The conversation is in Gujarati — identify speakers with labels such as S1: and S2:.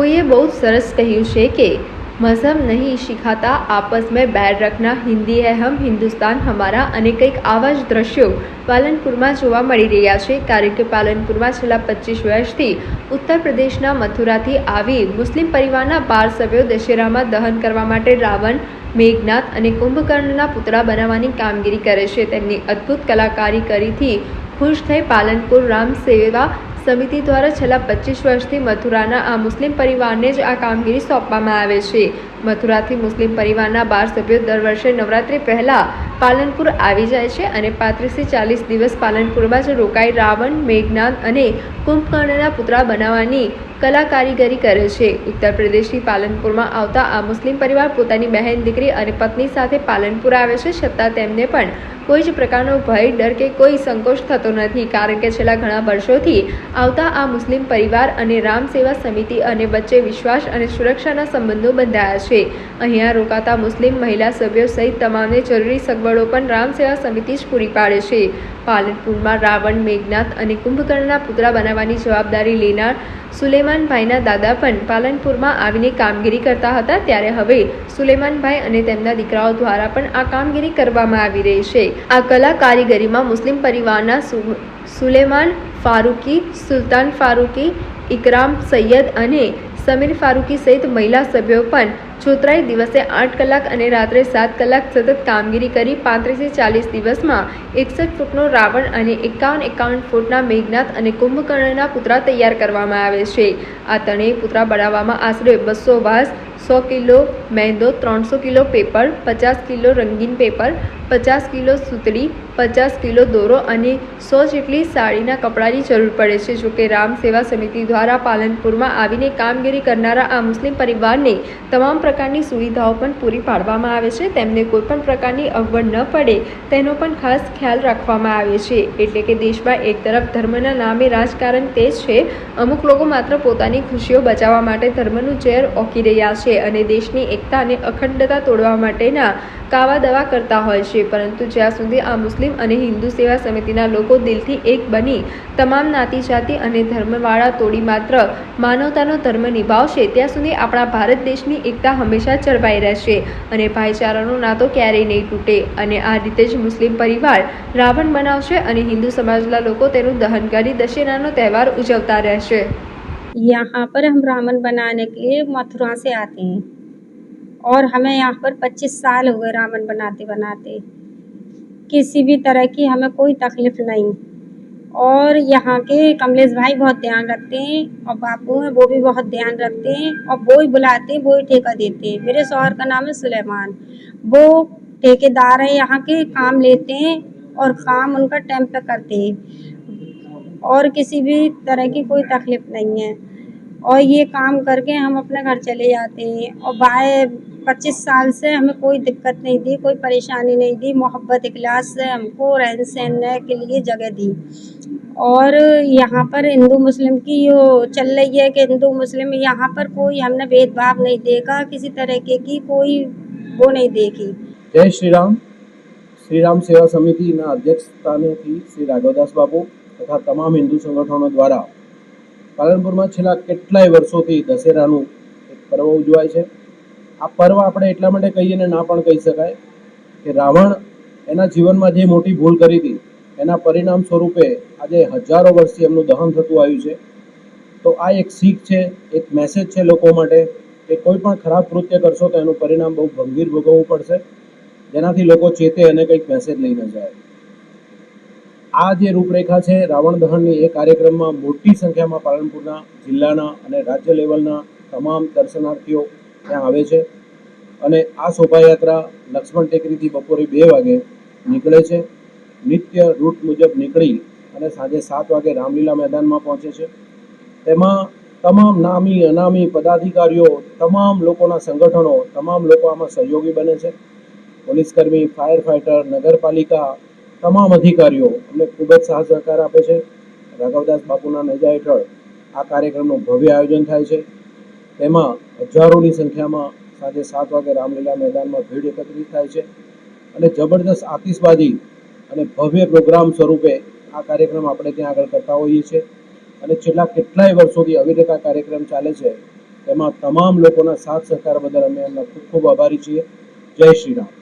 S1: કોઈએ બહુ સરસ કહ્યું છે કે, મઝહબ નહીં શીખાતા આપસ મેં બેર રખના હિન્દી હૈ હમ, હિન્દુસ્તાન હમારા. અને કંઈક આવા જ દ્રશ્યો પાલનપુરમાં જોવા મળી રહ્યા છે. કારણ કે પાલનપુરમાં છેલ્લા પચીસ વર્ષથી ઉત્તર પ્રદેશના મથુરાથી આવી મુસ્લિમ પરિવારના બાર સભ્યો દશેરામાં દહન કરવા માટે રાવણ, મેઘનાથ અને કુંભકર્ણના પુતળા બનાવવાની કામગીરી કરે છે. તેમની અદ્ભુત કલાકારી કરીથી ખુશ થઈ પાલનપુર રામ સેવા સમિતિ દ્વારા છેલ્લા પચીસ વર્ષથી મથુરાના આ મુસ્લિમ પરિવારને જ આ કામગીરી સોંપવામાં આવે છે. મથુરાથી મુસ્લિમ પરિવારના બાર સભ્યો દર વર્ષે નવરાત્રી પહેલાં પાલનપુર આવી જાય છે અને પાંત્રીસથી ચાલીસ દિવસ પાલનપુરમાં જ રોકાઈ રાવણ, મેઘનાદ અને કુંભકર્ણના પુતળા બનાવવાની કલા કારીગરી કરે છે. ઉત્તર પ્રદેશથી પાલનપુરમાં આવતા આ મુસ્લિમ પરિવાર પોતાની બહેન, દીકરી અને પત્ની સાથે પાલનપુર આવે છે છતાં તેમને પણ કોઈ જ પ્રકારનો ભય, ડર કે કોઈ સંકોચ થતો નથી. કારણ કે છેલ્લા ઘણા વર્ષોથી આવતા આ મુસ્લિમ પરિવાર અને રામ સેવા સમિતિ અને વચ્ચે વિશ્વાસ અને સુરક્ષાના સંબંધો બંધાયા છે. અહીંયા રોકાતા મુસ્લિમ મહિલા સભ્યો સહિત તમામને જરૂરી સગવડો પણ રામ સેવા સમિતિ જ પૂરી પાડે છે. પાલનપુરમાં રાવણ, મેઘનાથ અને કુંભકર્ણના પુતળા બનાવવાની જવાબદારી લેનાર સુલેમાનભાઈના દાદા પણ પાલનપુરમાં આવીને કામગીરી કરતા હતા ત્યારે હવે સુલેમાનભાઈ અને તેમના દીકરાઓ દ્વારા પણ આ કામગીરી કરવામાં આવી રહી છે. આ કલા કારીગરીમાં મુસ્લિમ પરિવારના સુલેમાન ફારૂકી, સુલતાન ફારૂકી, ઇકરામ સૈયદ અને સમીર ફારૂકી સહિત મહિલા સભ્યો પણ ચોતરાઈ દિવસે આઠ કલાક અને રાત્રે સાત કલાક સતત કામગીરી કરી પાંત્રીસથી ચાલીસ દિવસમાં એકસઠ ફૂટનો રાવણ અને એકાવન એકાવન ફૂટના મેઘનાથ અને કુંભકર્ણના પુતળા તૈયાર કરવામાં આવે છે. આ ત્રણેય પુતળા બનાવવામાં આશરે બસો વાસ સો કિલો મેંદો, ત્રણસો કિલો પેપર, પચાસ કિલો રંગીન પેપર, પચાસ કિલો સૂતળી પચાસ કિલો દોરો અને સો જેટલી સાડીના કપડાની જરૂર પડે છે. જોકે રામ સેવા સમિતિ દ્વારા પાલનપુરમાં આવીને કામગીરી કરનારા આ મુસ્લિમ પરિવારને તમામ પ્રકારની સુવિધાઓ પણ પૂરી પાડવામાં આવે છે. તેમને કોઈપણ પ્રકારની અવગણ ન પડે તેનો પણ ખાસ ખ્યાલ રાખવામાં આવે છે. એટલે કે દેશમાં એક તરફ ધર્મના નામે રાજકારણ તે છે. અમુક લોકો માત્ર પોતાની ખુશીઓ બચાવવા માટે ધર્મનું ઝેર ઓકી રહ્યા છે. અને દેશની એકતા અને અખંડતા તોડવા માટેના કાવા દવા કરતા હોય છે. પરંતુ જ્યાં સુધી આ મુસ્લિમ અને હિન્દુ સેવા સમિતિના લોકો દિલથી એક બની, તમામ નાતી જાતિ અને ધર્મવાળા તોડી માત્ર માનવતાનો ધર્મ નિભાવશે, ત્યાં સુધી આપણા ભારત દેશની એકતા હંમેશા જળવાઈ રહેશે અને ભાઈચારાનો નાતો ક્યારેય નહીં તૂટે. અને આ રીતે જ મુસ્લિમ પરિવાર રાવણ બનાવશે અને હિન્દુ સમાજના લોકો તેનું દહન કરી દશેરાનો તહેવાર ઉજવતા રહેશે.
S2: यहाँ पर हम रावण बनाने के लिए मथुरा से आते हैं। और हमें यहाँ पर 25 साल हुए रावण बनाते बनाते। किसी भी तरह की हमें कोई तकलीफ़ नहीं। और यहाँ के कमलेश भाई बहुत ध्यान रखते हैं, और बापू हैं, वो भी बहुत ध्यान रखते हैं, और वो ही बुलाते हैं वो ही ठेका देते हैं। मेरे शोहर का नाम है सुलेमान। वो ठेकेदार हैं, यहाँ के काम लेते हैं, और काम उनका टाइम पे करते हैं। और किसी भी तरह की कोई तकलीफ़ नहीं है। और ये काम करके हम अपने घर चले जाते हैं। और बाय पच्चीस साल से हमें कोई दिक्कत नहीं दी, कोई परेशानी नहीं दी। मोहब्बत, इखलास से हमको रहन सहन के लिए जगह दी। और यहाँ पर हिंदू, मुस्लिम की यो चल रही है कि हिंदू, मुस्लिम, यहाँ पर कोई हमने भेदभाव नहीं देखा, किसी तरह के की कोई वो नहीं देखी।
S3: जय श्री राम। श्री राम सेवा समिति ना अध्यक्ष स्थानीय थी श्री राघव बाबू। તથા તમામ હિન્દુ સંગઠનો દ્વારા પાલનપુરમાં છેલ્લા કેટલાય વર્ષોથી દશેરાનું એક પર્વ ઉજવાય છે. આ પર્વ આપણે એટલા માટે કહીએ ને ના પણ કહી શકાય કે રાવણ એના જીવનમાં જે મોટી ભૂલ કરી હતી, એના પરિણામ સ્વરૂપે આજે હજારો વર્ષથી એમનું દહન થતું આવ્યું છે. તો આ એક શીખ છે, એક મેસેજ છે લોકો માટે કે કોઈ પણ ખરાબ કૃત્ય કરશો તો એનું પરિણામ બહુ ગંભીર ભોગવવું પડશે. જેનાથી લોકો ચેતે અને કંઈક મેસેજ લઈને જાય. આ જે રૂપરેખા છે, રાવણ દહનની એ કાર્યક્રમમાં મોટી સંખ્યામાં પાલનપુરના જિલ્લાના અને રાજ્ય લેવલના તમામ દર્શનાર્થીઓ ત્યાં આવે છે અને આ શોભાયાત્રા લક્ષ્મણ ટેકરીથી બપોરે બે વાગે નીકળે છે. નિત્ય રૂટ મુજબ નીકળી અને સાંજે સાત વાગે રામલીલા મેદાનમાં પહોંચે છે. તેમાં તમામ નામી, અનામી પદાધિકારીઓ, તમામ લોકોના સંગઠનો, તમામ લોકો આમાં સહયોગી બને છે. પોલીસકર્મી ફાયર ફાઇટર નગરપાલિકા તમામ અધિકારીઓ અમને ખૂબ જ સાથ સહકાર આપે છે. રાઘવદાસ બાપુના નેજા હેઠળ આ કાર્યક્રમનું ભવ્ય આયોજન થાય છે. તેમાં હજારોની સંખ્યામાં સાંજે સાત વાગે રામલીલા મેદાનમાં ભીડ એકત્રિત થાય છે અને જબરદસ્ત આતિશબાજી અને ભવ્ય પ્રોગ્રામ સ્વરૂપે આ કાર્યક્રમ આપણે ત્યાં આગળ કરતા હોઈએ છીએ. અને છેલ્લા કેટલાય વર્ષોથી અવિરત આ કાર્યક્રમ ચાલે છે. તેમાં તમામ લોકોના સાથ સહકાર બદલ અમે એમના ખૂબ ખૂબ આભારી છીએ. જય શ્રી રામ.